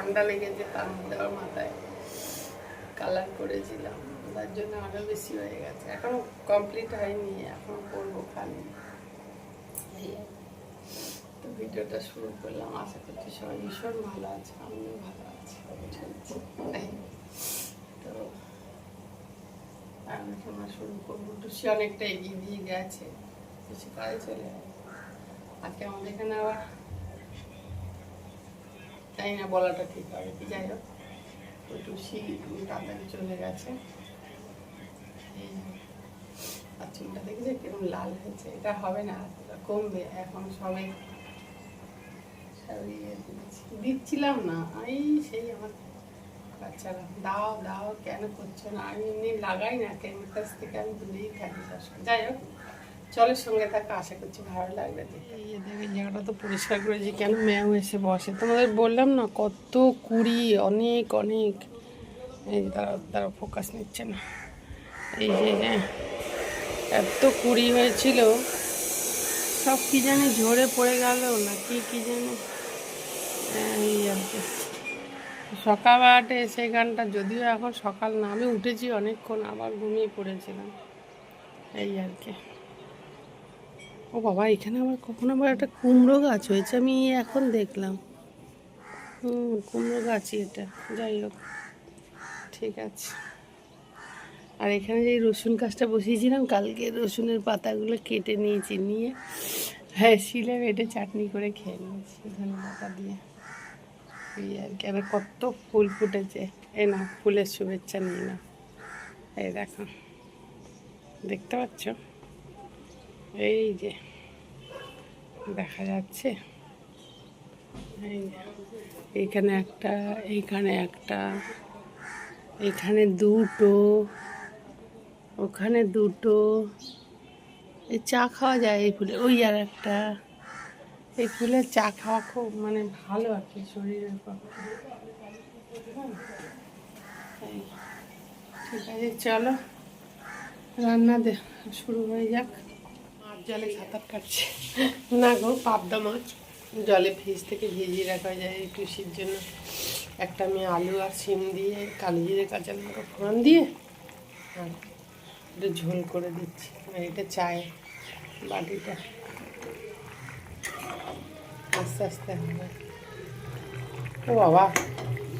ঠান্ডা লেগেছে, তার মধ্যে আবার মাথায় কালার করেছিলাম। তার জন্য আরও বেশি হয়ে গেছে। এখনও কমপ্লিট হয়নি, এখন করব খালি। তো ভিডিওটা শুরু করলাম। আশা করছি সবাই ভীষণ ভালো আছে, আমিও ভালো আছি। তো আমি সময় শুরু করব। টুসি অনেকটা এগিয়ে দিয়ে গেছে। টুসি কাজে চলে আজকে আমাদের এখানে আবার জানি না বলাটা ঠিক হবে কি যাই হোক। টুসি তাড়াতাড়ি চলে গেছে। আর চুলটা দেখেছে কীরকম লাল হয়েছে। এটা হবে না কমবে। এখন সবে দিচ্ছি। দিচ্ছিলাম না। এই সেই আমার বাচ্চারা। দাও দাও, কেন করছ না? আমি এমনি লাগাই না। কেমিক্যাল থেকে আমি দূরেই থাকি। যাই হোক। চলের সঙ্গে থাকা, আশা করছি ভালো লাগবে এই দেখে, জায়গাটা তো পরিষ্কার করেছি, কেন ম্যাও এসে বসে? তোমাদের বললাম না, কত কুড়ি, অনেক অনেক। এই তারা তারা ফোকাস নিচ্ছে না। এই যে যে এত কুড়ি হয়েছিল। সব কি জানি ঝরে পড়ে গেল না কি কি জানি। এই আর কি। সকাল সেই গানটা যদিও এখন সকাল না, আমি উঠেছি অনেকক্ষণ, আবার ঘুমিয়ে পড়েছিলাম। এই আর কি। ও বাবা, এখানে আমার কখনো আবার একটা কুমড়ো গাছ হয়েছে? আমি এখন দেখলাম। হুম, কুমড়ো গাছই এটা। যাই হোক, ঠিক আছে। আর এখানে যে রসুন গাছটা বসিয়েছিলাম, কালকে রসুনের পাতাগুলো কেটে নিয়েছি, নিয়ে হ্যাঁ শিলে বেটে চাটনি করে খেয়ে নিয়েছি, ধনে পাতা দিয়ে। এই আর কি আর কত ফুল ফুটেছে। এ না, ফুলের শুভেচ্ছা নিয়ে না। এই দেখো, দেখতে পাচ্ছ? এই যে দেখা যাচ্ছে। এই এইখানে একটা এইখানে একটা এখানে দুটো ওখানে দুটো। এই চা খাওয়া যায় এই ফুলে ওই আর একটা। এই ফুলের চা খাওয়া খুব মানে ভালো আর কি শরীরের পক্ষে। এই, ঠিক আছে চলো। রান্না দে শুরু হয়ে যাক। জলে সাঁতার কাটছে। না গো, পাবদা মাছ। জলে ফ্রিজ থেকে ভিজিয়ে রাখা যায় টুসির জন্য। একটা আমি আলু আর সিম দিয়ে, কালো জিরে, কাঁচা লঙ্কা ফোড়ন দিয়ে, আর একটু ঝোল করে দিচ্ছি। আর এটা চায়, বাটিটা। আস্তে আস্তে হবে। ও বাবা,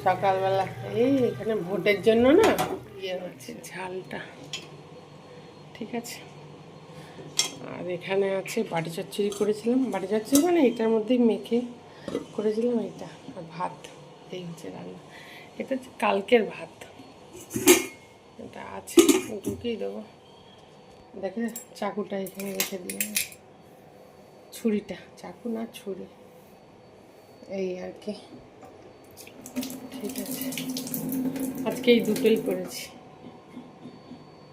সকালবেলা, এই এখানে ভোটের জন্য না ইয়ে হচ্ছে ঝালটা। ঠিক আছে। আর এখানে আছে বাটি চচ্চড়ি করেছিলাম। বাটি চচ্চড়ি মানে এটার মধ্যেই মেখে করেছিলাম এটা আর ভাত, এই হচ্ছে রান্না। এটা হচ্ছে কালকের ভাত। এটা আছে ঢুকিয়ে দেবো। দেখে চাকুটা এখানে রেখে দিয়ে ছুরিটা, চাকু না, ছুরি। এই আর কি। ঠিক আছে। আজকে এই দুটোই করেছি।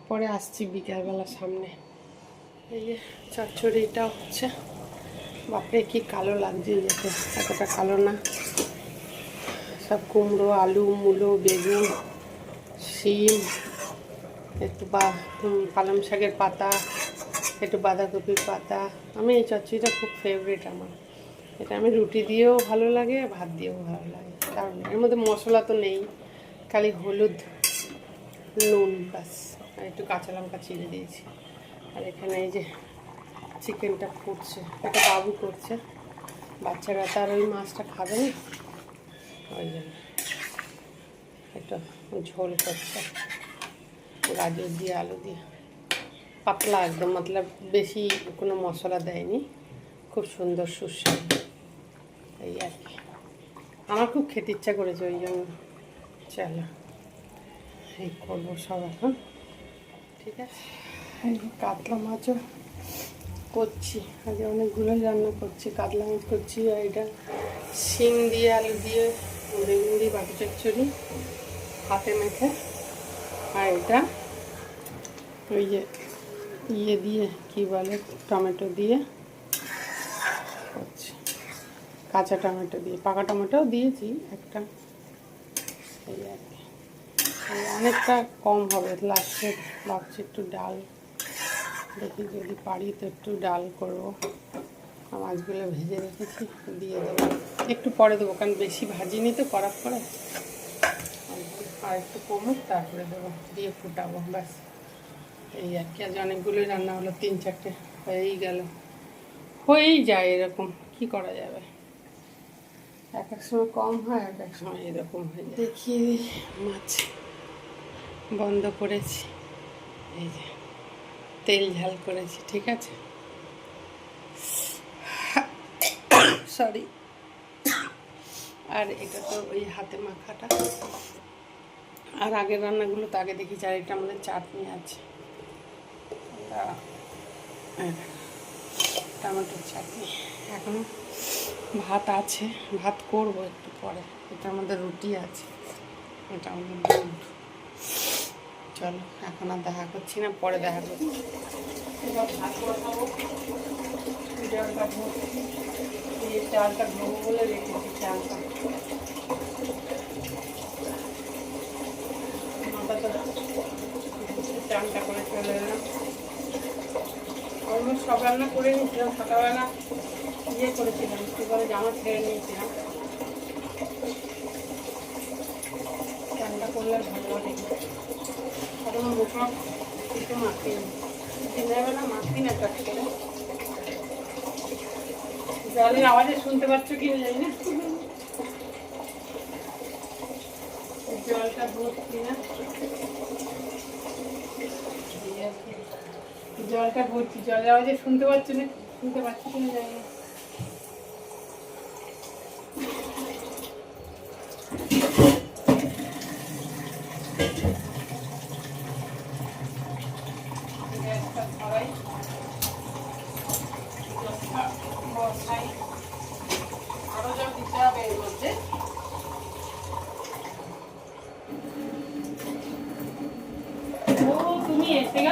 পরে আসছি বিকালবেলা সামনে। এই চচ্চড়িটা হচ্ছে। বাপরে, কি কালো লাগছে যেতে এতটা কালো না। সব কুমড়ো, আলু, মূলো, বেগুন, শিম, একটু বা পালং শাকের পাতা, একটু বাঁধাকপির পাতা। আমি এই চচ্চড়িটা খুব ফেভারিট আমার। এটা আমি রুটি দিয়েও ভালো লাগে, ভাত দিয়েও ভালো লাগে। কারণ এর মধ্যে মশলা তো নেই। খালি হলুদ, নুন বাস আর একটু কাঁচা লঙ্কা চিড়ে দিয়েছি। আর এখানে এই যে চিকেনটা ফুটছে এটা বাবু করছে। বাচ্চারা তার ওই মাছটা খাবে না। ওই জন্য একটু ঝোল করছে। গাজর দিয়ে, আলু দিয়ে। পাতলা একদম, মতলব বেশি কোনো মশলা দেয়নি। খুব সুন্দর সুস্বাদু। এই আর কি। আমার খুব খেতে ইচ্ছা করেছে ওই জন্য। চলো, এই করব সব এখন। ঠিক আছে? কাতলা মাছও করছি। আগে অনেকগুলো রান্না করছি, কাতলা মাছ করছি আর এটা শিম দিয়ে, আলু দিয়ে, বেগুন দিয়ে, বাটি চচ্চড়ি, হাতে মেখে। আর এটা ওই যে ইয়ে দিয়ে, কি বলে, টমেটো দিয়ে করছি। কাঁচা টমেটো দিয়ে, পাকা টমেটোও দিয়েছি একটা। এই আর কি। অনেকটা কম হবে লাস্টে ভাবছি একটু ডাল দেখি যদি পারি তো একটু ডাল করব। মাছগুলো ভেজে রেখেছি, দিয়ে দেবো। একটু পরে দেবো, কারণ বেশি ভাজিনি তো করার পরে। আর একটু কমুক, তারপরে দেবো, দিয়ে ফুটাবো, ব্যাস। এই আর কি, আজ অনেকগুলোই রান্না হলো, তিন চারটে, হয়েই গেল। হয়েই যায় এরকম, কি করা যাবে? এক এক সময় কম হয়, এক এক সময় এরকম হয়ে দিই, মাছ বন্ধ করেছি। এই যে। তেল ঝাল করেছি ঠিক আছে? সরি আর এটা তো ওই হাতে মাখাটা। আর আগের রান্নাগুলো তো আগে দেখি আর এটা আমাদের চাটনি আছে। দেখো, টমেটোর চাটনি। এখনও ভাত আছে ভাত করব একটু পরে। এটা আমাদের রুটি আছে। এটা আমাদের দুধ চলো, এখন আর দেখা করছি না, পরে দেখা করছি। চালটা ধোবো বলে রেখেছি চালটা চালটা করে চলে এলাম অলমোস্ট সব করে নিয়েছিলাম, সকালবেলা ইয়ে করেছিলাম, কী করে জামা ছেড়ে নিয়েছিলাম। চালটা করলে ভালো লাগে এখন মুখা একটু মাখি দিনের মাখি না কাট করে। জলের আওয়াজে শুনতে পাচ্ছ কি জানি না। জলটা ভর্তি না। জলটা ভর্তি, জলের আওয়াজে শুনতে পাচ্ছ না? শুনতে পাচ্ছ কি না জানি না গ্যাসটা ধরাই গ্যাসটা বসাই আরও জল দিতে হবে এর মধ্যে ও তুমি এসে গেছো তোমার খিদে খিদে পেয়েছে এই দেখো তোমার খিদে খিদে পেয়েছে হুম তোমার খিদে খিদে পেয়েছে ওরে বাবা গো তোমার খিদে খিদে পেয়েছে দাঁড়াও দিচ্ছি দাঁড়াও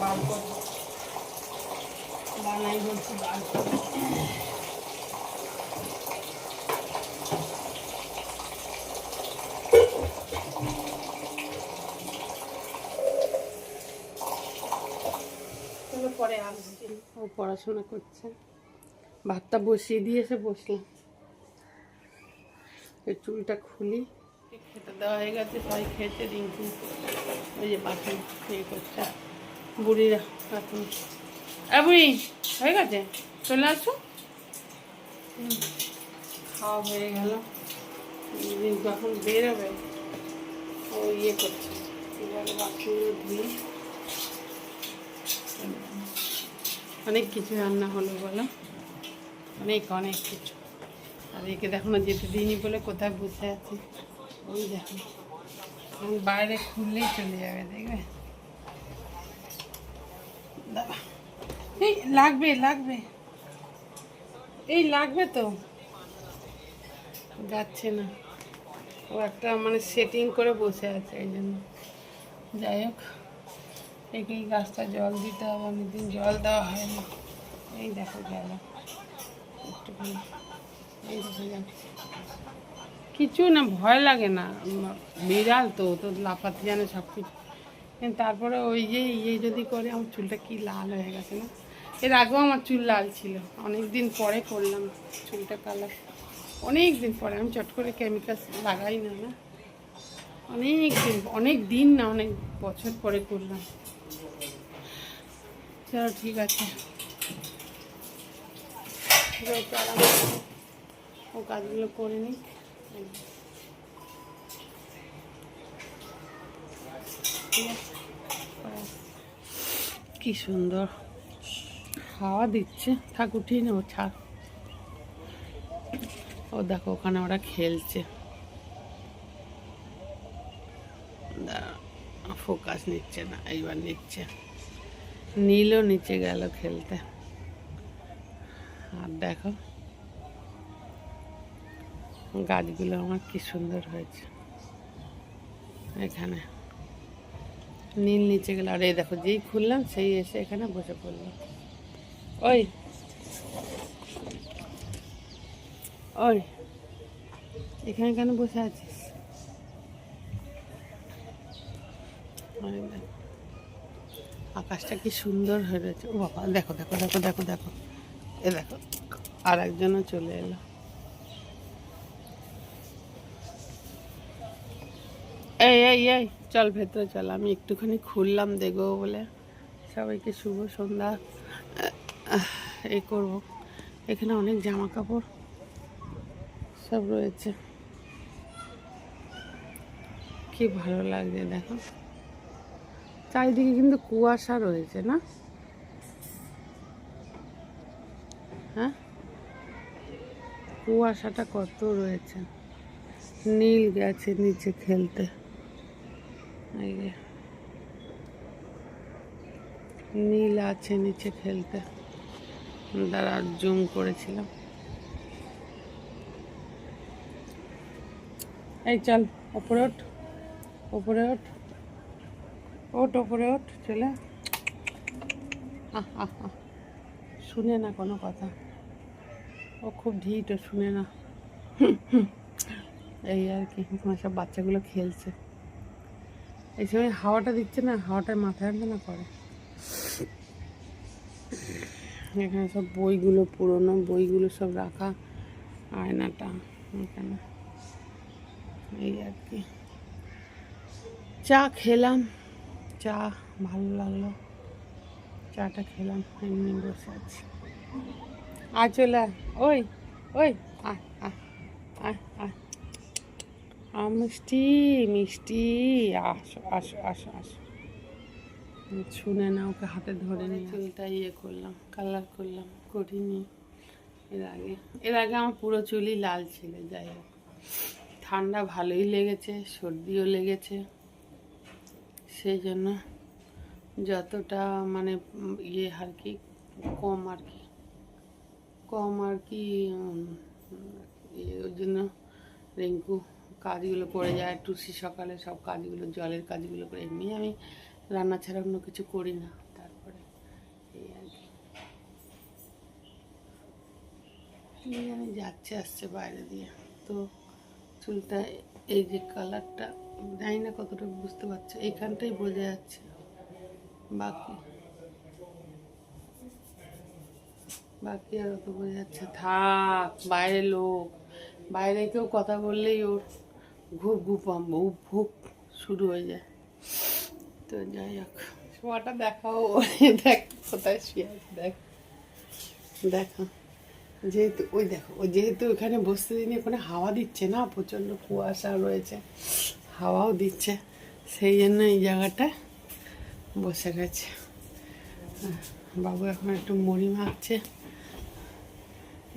বার বানাই বার পরে ও পড়াশোনা করছে। ভাতটা বসিয়ে দিয়ে এসে বসলাম। এই চুলটা খুলি। খেতে দেওয়া হয়ে গেছে, সবাই খেতে রিঙ্কু ওই যে ইয়ে করছে। বুড়িরা এখন বুড়ি হয়ে গেছে? চলে আসো। খাওয়া হয়ে গেল। এখন বেরোবে ও ইয়ে করছে। বাকিগুলো ধুই অনেক কিছু রান্না হলো বলো? অনেক অনেক কিছু। আর একে দেখো না যেতে দিইনি বলে কোথায় বসে আছে। ওই দেখো। বাইরে খুললেই চলে যাবে দেখবে? এই, লাগবে লাগবে। এই, লাগবে তো। যাচ্ছে না। ও একটা মানে সেটিং করে বসে আছে এই জন্য। যাই হোক, একেই গাছটা জল দিতে হবে, অনেকদিন জল দেওয়া হয়নি। এই দেখো গেল এই দেখো যাচ্ছে কিছু না, ভয় লাগে না। বিড়াল তো তো লাফাতে জানে সব কিছু। তারপরে ওই যে ইয়ে যদি করে, আমার চুলটা কি লাল হয়ে গেছে না? এর আগেও আমার চুল লাল ছিল। অনেক দিন পরে করলাম চুলটা কালার অনেক দিন পরে, আমি চট করে কেমিক্যাল লাগাই না না? অনেক দিন অনেক দিন না, অনেক বছর পরে করলাম। চলো, ঠিক আছে। ও কাজগুলো করে নিই ঠিক আছে? কি সুন্দর। হাওয়া দিচ্ছে। থাক উঠিয়ে নেব ছাড়। ও দেখো, ওখানে ওরা খেলছে। ফোকাস নিচ্ছে না, এইবার নিচ্ছে। নীলও নিচে গেল খেলতে। আর দেখো, গাছগুলো আমার কি সুন্দর হয়েছে। এখানে। নীল নিচে গেল। আর এই দেখো, যেই খুললাম, সেই এসে এখানে বসে পড়ল। ওই। ওই। এখানে কেন বসে আছিস। আকাশটা কি সুন্দর হয়ে রয়েছে। ও বাবা, দেখো দেখো দেখো দেখো দেখো। এ দেখো আর একজনও চলে এলো। এই এই এই, চল ভেতরে চল, আমি একটুখানি খুললাম, দেখব বলে। সবাইকে শুভ সন্ধ্যা। এ করব। এখানে অনেক জামা কাপড় সব রয়েছে। কি ভালো লাগছে, দেখো। চারিদিকে কিন্তু কুয়াশা রয়েছে, না? হ্যাঁ? কুয়াশাটা কত রয়েছে। নীল গেছে নিচে খেলতে। এই নীল আছে নিচে খেলতে। দাঁড়া, জুম করেছিলাম। এই চল, ওপরে ওঠ ওপরে ওঠ। ওঠ, ওপরে ওঠ, চলে। শুনে না কোনো কথা। ও খুব ঢিট ও শুনে না। এই আর কি সব বাচ্চাগুলো খেলছে। এই সময় হাওয়াটা দিচ্ছে না হাওয়াটায় মাথায় না করে এখানে সব বইগুলো পুরনো, বইগুলো সব রাখা আয়নাটা এখানে। এই আর কি। চা খেলাম, চা ভালো লাগল। চাটা খেলাম, এমনি বসে আছি। আয় চলে ওই ওই। মিষ্টি মিষ্টি। আসো আসো আসো আসো। শুনে না ওকে হাতে ধরে নিয়ে চুলটা ইয়ে করলাম কালার করলাম করিনি। এর আগে এর আগে আমার পুরো চুলই লাল ছিল যাই হোক। ঠান্ডা ভালোই লেগেছে সর্দিও লেগেছে। সেই জন্য যতটা মানে ইয়ে আর কি কম আর কি কম আর কি ইয়ে ওই জন্য রিঙ্কু কাজগুলো করে যায় টুসি সকালে সব কাজগুলো, জলের কাজগুলো করে, এমনি আমি রান্না ছাড়া অন্য কিছু করি না, তারপরে এই আর কি। আমি যাচ্ছে আসছে বাইরে দিয়ে। তো চুলটা, এই যে কালারটা জানি না কতটা, বুঝতে পারছ? এইখানটাই বোঝা যাচ্ছে। বাকি বাকি আর অত বোঝা যাচ্ছে থাক বাইরে লোক। বাইরে কেউ কথা বললেই ওর ঘুপ ঘুপাম ভুপ ভুপ শুরু হয়ে যায়। তো যাই হোক। শোয়াটা দেখাও দেখ কোথায় শুয়ে আছে দেখ। দেখো। যেহেতু ওই দেখো ও যেহেতু ওখানে বসতে দিন ওখানে হাওয়া দিচ্ছে না প্রচণ্ড কুয়াশা রয়েছে হাওয়াও দিচ্ছে সেই জন্য এই জায়গাটা বসে গেছে। বাবু এখন একটু মুড়ি মাখছে।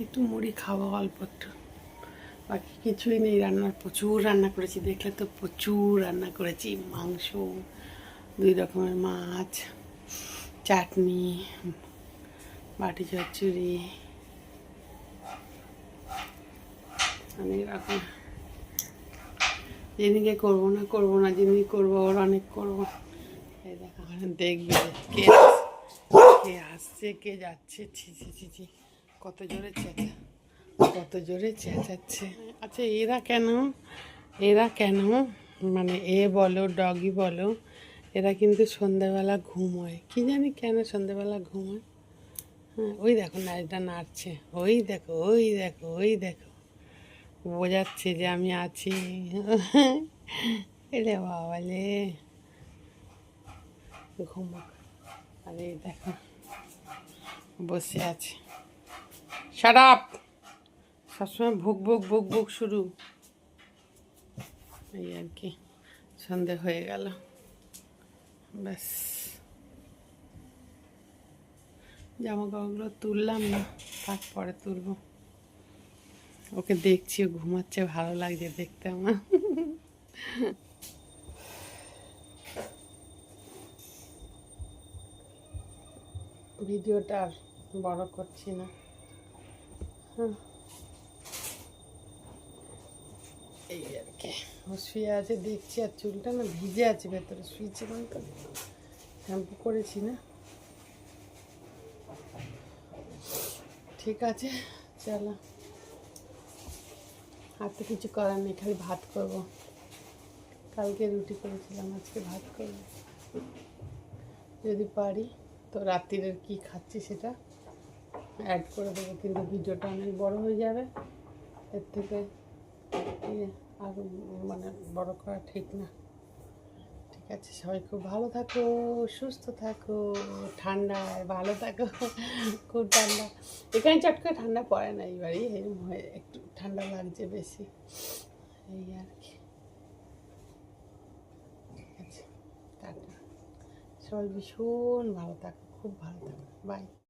একটু মুড়ি খাওয়া অল্প একটু। বাকি কিছুই নেই রান্নার প্রচুর রান্না করেছি। দেখলে তো প্রচুর রান্না করেছি। মাংস, দুই রকমের মাছ, চাটনি, বাটি চচ্চড়ি, অনেক রকম। যেদিকে করব না করব না যেদিকে করব ওর অনেক করব। এই দেখো দেখবে কে আসছে, কে যাচ্ছে। ছি ছি ছি। কত জোরে চেঁচা। কত জোরে চেঁচাচ্ছে। আচ্ছা এরা কেন? এরা কেন? মানে এ বলো, ডগি বলো, এরা কিন্তু সন্ধ্যাবেলা ঘুমোয়। কি জানি কেন সন্ধ্যাবেলা ঘুমোয়? হ্যাঁ ওই দেখো নাচটা নাচছে। ওই দেখো ওই দেখো ওই দেখো। বোঝাচ্ছে যে আমি আছি। এলে বাবালে ঘুমাক। আরে, দেখো, বসে আছে। সারাপ সবসময় ভুক ভুক ভুক ভুক শুরু। এই আর কি, সন্ধে হয়ে গেল। ব্যাস। জামা কাপড়গুলো তুললাম না, তারপরে তুলবো। ওকে দেখছি ঘুমাচ্ছে, ভালো লাগছে দেখতে আমার। ভিডিওটা আর বড় করছি না। হুম। এই আর কি। ও শুয়ে আছে, দেখছি আর চুলটা না ভিজে আছে ভেতরে, শুয়েছে মানে তো? শ্যাম্পু করেছি না? ঠিক আছে, চলো। আর তো কিছু করার নেই, খালি ভাত করব। কালকে রুটি করেছিলাম, আজকে ভাত করব। যদি পারি, তো রাত্রিরের কি খাচ্ছি সেটা অ্যাড করে দেবো, কিন্তু ভিডিওটা অনেক বড় হয়ে যাবে। এর থেকে আরও মানে বড় করা ঠিক না। ঠিক আছে, সবাই খুব ভালো থাকো, সুস্থ থাকো ঠান্ডায় ভালো থাকো, খুব ঠান্ডা। এখানে চট করে ঠান্ডা পড়ে না এইবারই এরকম হয়ে একটু ঠান্ডা লাগছে বেশি। এই আর কি। ঠিক আছে সবাই ভীষণ ভালো থাকো, খুব ভালো থাকো। বাই।